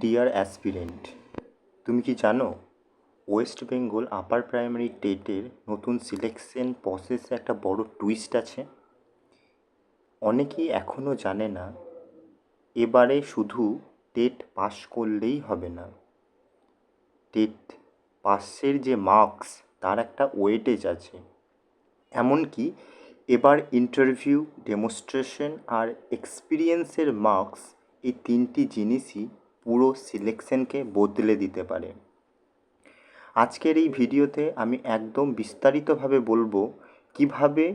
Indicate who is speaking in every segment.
Speaker 1: Deer aspirant তুমি কি জানো ওয়েস্ট বেঙ্গল আপার প্রাইমারি টেটের নতুন সিলেকশন প্রসেসে একটা বড় টুইস্ট আছে? অনেকেই এখনও জানে না, এবারে শুধু টেট পাস করলেই হবে না। টেট পাসের যে মার্কস তার একটা ওয়েটেজ আছে। এমনকি এবার ইন্টারভিউ ডেমনস্ট্রেশন আর এক্সপিরিয়েন্সের মার্কস এই তিনটি জিনিসই পুরো সিলেকশনকে বদলে দিতে পারে। আজকের এই ভিডিওতে আমি একদম বিস্তারিতভাবে বলব কীভাবে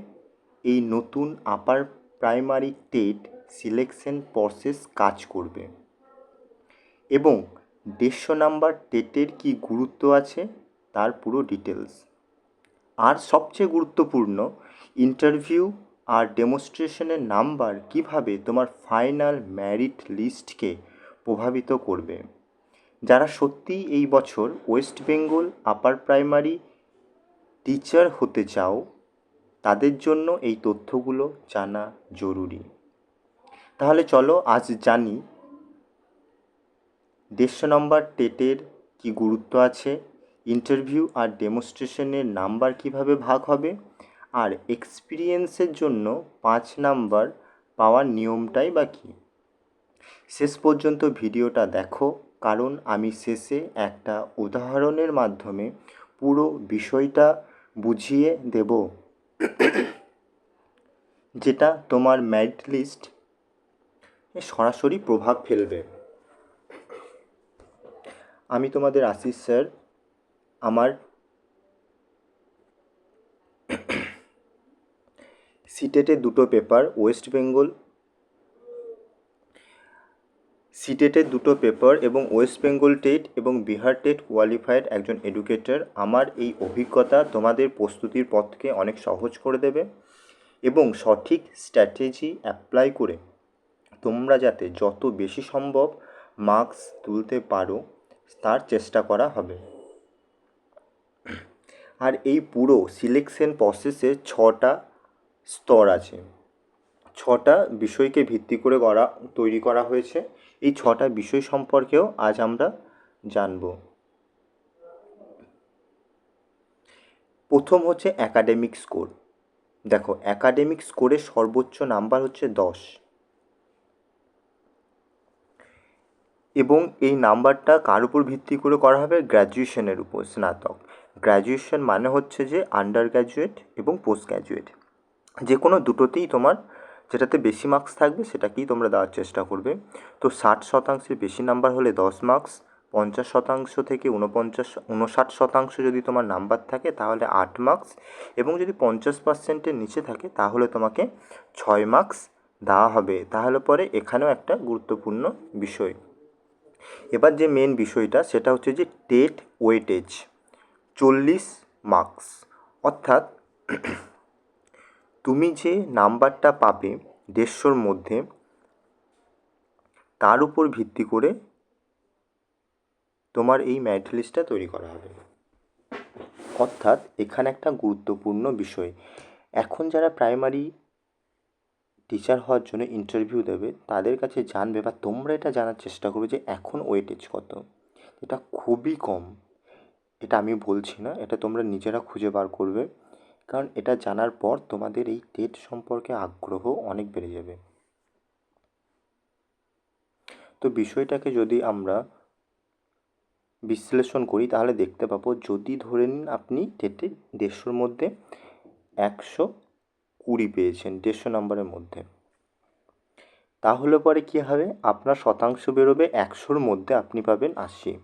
Speaker 1: এই নতুন upper primary TET selection process কাজ করবে এবং দেড়শো নাম্বার টেটের কী গুরুত্ব আছে তার পুরো ডিটেলস আর সবচেয়ে গুরুত্বপূর্ণ ইন্টারভিউ আর ডেমনস্ট্রেশনের নাম্বার কীভাবে তোমার ফাইনাল ম্যারিট লিস্টকে প্রভাবিত করবে। যারা সত্যিই এই বছর West Bengal upper primary teacher হতে চাও, তাদের জন্য এই তথ্যগুলো জানা জরুরি। তাহলে চলো আজ জানি দেড়শো নম্বর টেটের কী গুরুত্ব আছে, ইন্টারভিউ আর ডেমনস্ট্রেশনের নাম্বার কীভাবে ভাগ হবে, আর এক্সপিরিয়েন্সের জন্য পাঁচ নাম্বার পাওয়ার নিয়মটাই বা কী। শেষ পর্যন্ত ভিডিওটা দেখো, কারণ আমি শেষে একটা উদাহরণের মাধ্যমে পুরো বিষয়টা বুঝিয়ে দেব। যেটা তোমার ম্যারিট লিস্ট সরাসরি প্রভাব ফেলবে। আমি তোমাদের আশিস স্যার আমার সিটেটে দুটো পেপার ওয়েস্ট বেঙ্গল সিটেটের দুটো পেপার এবং ওয়েস্ট বেঙ্গল টেট এবং বিহার টেট কোয়ালিফাইড একজন এডুকেটর, আমার এই অভিজ্ঞতা তোমাদের প্রস্তুতির পথকে অনেক সহজ করে দেবে এবং সঠিক স্ট্র্যাটেজি অ্যাপ্লাই করে তোমরা যাতে যত বেশি সম্ভব মার্কস তুলতে পারো, তার চেষ্টা করা হবে। আর এই পুরো সিলেকশন প্রসেসে ছটা স্তর আছে। ছটা বিষয়কে ভিত্তি করে করা, তৈরি করা হয়েছে। এই ছটা বিষয় সম্পর্কেও আজ আমরা জানব। প্রথম হচ্ছে অ্যাকাডেমিক স্কোর দেখো অ্যাকাডেমিক স্কোরের সর্বোচ্চ নাম্বার হচ্ছে দশ। এবং এই নাম্বারটা কার উপর ভিত্তি করে করা হবে? গ্র্যাজুয়েশনের উপর, স্নাতক। গ্র্যাজুয়েশন মানে হচ্ছে যে আন্ডার গ্র্যাজুয়েট এবং পোস্ট গ্র্যাজুয়েট যে কোনো দুটোতেই তোমার যেটাতে বেশি মার্কস থাকবে, সেটাকেই তোমরা দেওয়ার চেষ্টা করবে। তো ষাট শতাংশের বেশি নাম্বার হলে দশ মার্কস পঞ্চাশ শতাংশ থেকে ঊনপঞ্চাশ উনষাট শতাংশ যদি তোমার নাম্বার থাকে, তাহলে আট মার্কস এবং যদি পঞ্চাশ পার্সেন্টের নিচে থাকে, তাহলে তোমাকে ছয় মার্কস দেওয়া হবে। তাহলে পরে এখানেও একটা গুরুত্বপূর্ণ বিষয়। এবার যে মেন বিষয়টা, সেটা হচ্ছে যে টেট ওয়েটেজ চল্লিশ মার্কস অর্থাৎ তুমি যে নাম্বারটা পাবে দেড়শোর মধ্যে, তার উপর ভিত্তি করে তোমার এই ম্যারিট লিস্টটা তৈরি করা হবে। অর্থাৎ এখানে একটা গুরুত্বপূর্ণ বিষয়। এখন যারা প্রাইমারি টিচার হওয়ার জন্য ইন্টারভিউ দেবে, তাদের কাছে জানবে বা তোমরা এটা জানার চেষ্টা করবে যে এখন ওয়েটেজ কত। এটা খুবই কম। এটা আমি বলছি না, এটা তোমরা নিজেরা খুঁজে বার করবে। কারণ এটা জানার পর তোমাদের এই টেট সম্পর্কে আগ্রহ অনেক বেড়ে যাবে। তো বিষয়টাকে যদি আমরা বিশ্লেষণ করি, তাহলে দেখতে পাবো যদি ধরে নিন আপনি টেটে দেড়শোর মধ্যে একশো কুড়ি পেয়েছেন, দেড়শো নম্বরের মধ্যে। তাহলে পরে কী হবে? আপনার শতাংশ বেরোবে একশোর মধ্যে আপনি পাবেন আশি।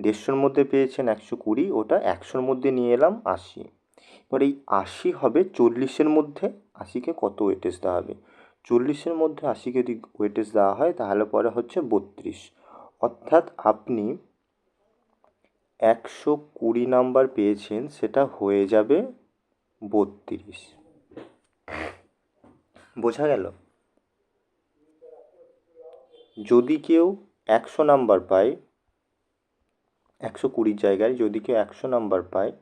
Speaker 1: দেড়শোর মধ্যে পেয়েছেন একশো কুড়ি, ওটা একশোর মধ্যে নিয়ে এলাম আশি। এবার এই আশি হবে চল্লিশের মধ্যে আশিকে কত ওয়েটেজ দেওয়া হবে? চল্লিশের মধ্যে আশিকে যদি ওয়েটেজ দেওয়া হয়, তাহলে পরে হচ্ছে বত্রিশ। অর্থাৎ আপনি একশো কুড়ি নাম্বার পেয়েছেন, সেটা হয়ে যাবে বত্রিশ। বোঝা গেল? যদি কেউ একশো নাম্বার পায়, একশো কুড়ির জায়গায় যদি কেউ একশো নাম্বার পায়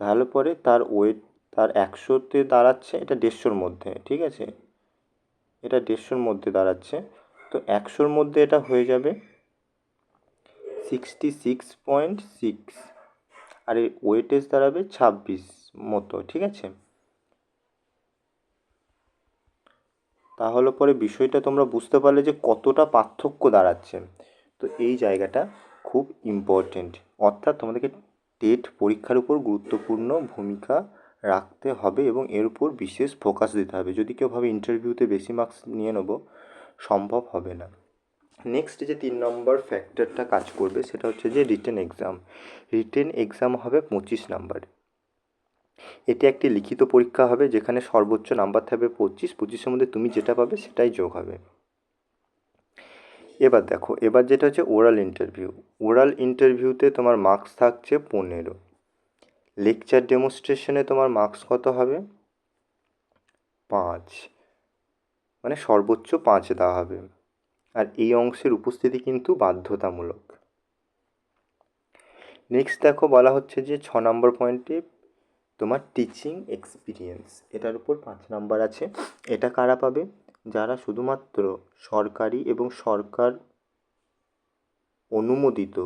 Speaker 1: তাহলে পরে তার ওয়েট তার একশোতে দাঁড়াচ্ছে, এটা দেড়শোর মধ্যে, ঠিক আছে? এটা দেড়শোর মধ্যে দাঁড়াচ্ছে। তো একশোর মধ্যে এটা হয়ে যাবে সিক্সটি সিক্স পয়েন্ট সিক্স আর এর ওয়েটেজ দাঁড়াবে ছাব্বিশ মতো, ঠিক আছে? তাহলে পরে বিষয়টা তোমরা বুঝতে পারলে যে কতটা পার্থক্য দাঁড়াচ্ছে। তো এই জায়গাটা খুব ইম্পর্টেন্ট অর্থাৎ তোমাদেরকে টেট পরীক্ষার উপর গুরুত্বপূর্ণ ভূমিকা রাখতে হবে এবং এর উপর বিশেষ ফোকাস দিতে হবে। যদি কেউ ভাবে ইন্টারভিউতে বেশি মার্কস নিয়ে নেব, সম্ভব হবে না। নেক্সট যে তিন নম্বর ফ্যাক্টরটা কাজ করবে, সেটা হচ্ছে যে রিটেন এক্সাম রিটেন এক্সাম হবে পঁচিশ নাম্বার এটি একটি লিখিত পরীক্ষা হবে, যেখানে সর্বোচ্চ নাম্বার থাকবে পঁচিশ। পঁচিশের মধ্যে তুমি যেটা পাবে, সেটাই যোগ হবে। এবার দেখো, এবার যেটা হচ্ছে ওরাল ইন্টারভিউ ওরাল ইন্টারভিউতে তোমার মার্কস থাকছে পনেরো। লেকচার ডেমনস্ট্রেশনে তোমার মার্কস কত হবে? পাঁচ। মানে সর্বোচ্চ পাঁচ দেওয়া হবে। আর এই অংশের উপস্থিতি কিন্তু বাধ্যতামূলক। নেক্সট দেখো বলা হচ্ছে যে ছ নম্বর পয়েন্টে তোমার টিচিং এক্সপিরিয়েন্স এটার উপর পাঁচ নাম্বার আছে। এটা কারা পাবে? যারা শুধুমাত্র সরকারি এবং সরকার অনুমোদিত।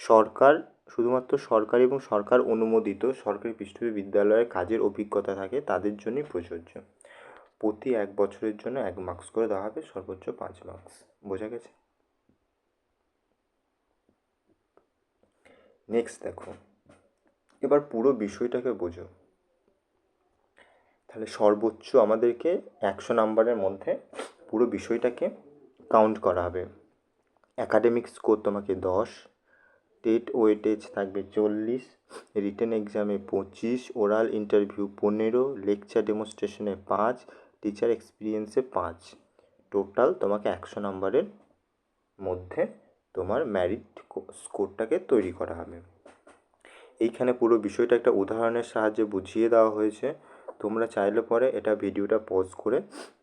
Speaker 1: সরকার, শুধুমাত্র সরকারি এবং সরকার অনুমোদিত সরকারি পৃষ্ঠপোষক বিদ্যালয়ে কাজের অভিজ্ঞতা থাকে, তাদের জন্যই প্রযোজ্য। প্রতি এক বছরের জন্য এক মার্কস করে দেওয়া হবে, সর্বোচ্চ পাঁচ মার্কস বোঝা গেছে? নেক্সট দেখো। এবার পুরো বিষয়টাকে বোঝো। তাহলে সর্বোচ্চ আমাদেরকে একশো নাম্বারের মধ্যে পুরো বিষয়টাকে কাউন্ট করা হবে। অ্যাকাডেমিক স্কোর তোমাকে দশ টেট ওয়েটেজ থাকবে চল্লিশ রিটেন এক্সামে পঁচিশ ওরাল ইন্টারভিউ পনেরো লেকচার ডেমনস্ট্রেশনে পাঁচ টিচার এক্সপিরিয়েন্সে পাঁচ। টোটাল তোমাকে একশো নাম্বারের মধ্যে তোমার ম্যারিট স্কোরটাকে তৈরি করা হবে। এইখানে পুরো বিষয়টা একটা উদাহরণের সাহায্যে বুঝিয়ে দেওয়া হয়েছে। তোমরা চাইলে পরে এটা ভিডিওটা পজ করে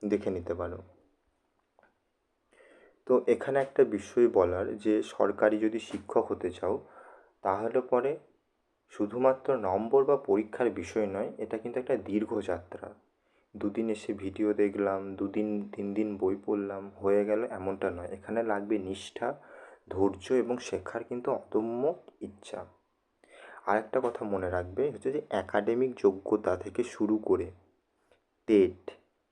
Speaker 1: দেখে নিতে পারো। তো এখানে একটা বিষয় বলার যে, সরকারি যদি শিক্ষক হতে চাও, তাহলে পরে শুধুমাত্র নম্বর বা পরীক্ষার বিষয় নয়, এটা কিন্তু একটা দীর্ঘ যাত্রা। দুদিন এসে ভিডিও দেখলাম, দুদিন, তিন দিন বই পড়লাম, হয়ে গেল এমনটা নয়। এখানে লাগবে নিষ্ঠা ধৈর্য এবং শেখার কিন্তু অদম্য ইচ্ছা। আরেকটা কথা মনে রাখবে হচ্ছে যে একাডেমিক যোগ্যতা থেকে শুরু করে টেট,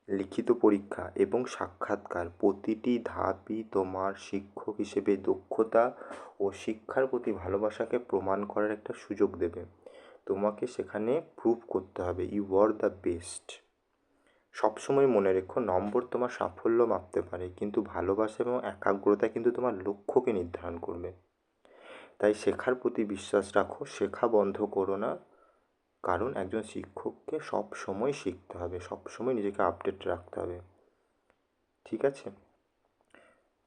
Speaker 1: লিখিত পরীক্ষা এবং সাক্ষাৎকার প্রতিটি ধাপই তোমার শিক্ষক হিসেবে দক্ষতা ও শিক্ষার প্রতি ভালোবাসাকে প্রমাণ করার একটা সুযোগ দেবে। তোমাকে সেখানে প্রুভ করতে হবে। ইউ আর দ্য বেস্ট সবসময় মনে রেখো, নম্বর তোমার সাফল্য মাপতে পারে, কিন্তু ভালোবাসা এবং একাগ্রতা কিন্তু তোমার লক্ষ্যকে নির্ধারণ করবে। তাই শেখার প্রতি বিশ্বাস রাখো, শেখা বন্ধ করো না, কারণ একজন শিক্ষককে সব সময় শিখতে হবে সব সময় নিজেকে আপডেট রাখতে হবে। ঠিক আছে?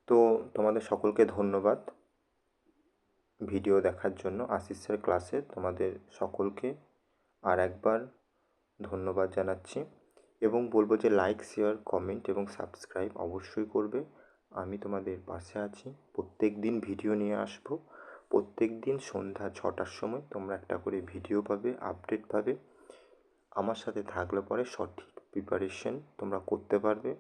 Speaker 1: তো তোমাদের সকলকে ধন্যবাদ ভিডিও দেখার জন্য। আশিস স্যার ক্লাসে তোমাদের সকলকে আর একবার ধন্যবাদ জানাচ্ছি। এবং বলব যে লাইক শেয়ার কমেন্ট এবং সাবস্ক্রাইব অবশ্যই করবে। আমি তোমাদের পাশে আছি। প্রত্যেক দিন ভিডিও নিয়ে আসব। প্রত্যেক দিন সন্ধ্যা ছটার সময় তোমরা একটা করে ভিডিও পাবে আপডেট পাবে। আমার সাথে থাকলে পরে সঠিক প্রিপারেশন তোমরা করতে পারবে।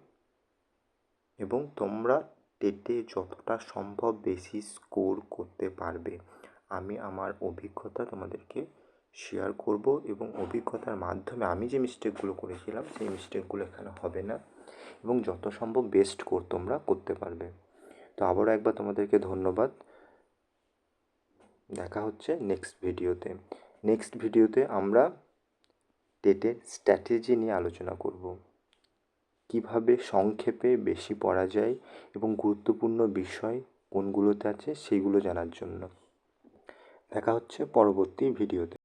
Speaker 1: এবং তোমরা টেটে যতটা সম্ভব বেশি স্কোর করতে পারবে। আমি আমার অভিজ্ঞতা তোমাদেরকে শেয়ার করব এবং অভিজ্ঞতার মাধ্যমে আমি যে মিস্টেকগুলো করেছিলাম, সেই মিস্টেকগুলো এখানে হবে না এবং যত সম্ভব বেস্ট কর তোমরা করতে পারবে। তো আবারও একবার তোমাদেরকে ধন্যবাদ। দেখা হচ্ছে নেক্সট ভিডিওতে নেক্সট ভিডিওতে আমরা টেটের স্ট্র্যাটেজি নিয়ে আলোচনা করব। কীভাবে সংক্ষেপে বেশি পড়া যায় এবং গুরুত্বপূর্ণ বিষয় কোনগুলোতে আছে, সেইগুলো জানার জন্য। দেখা হচ্ছে পরবর্তী ভিডিওতে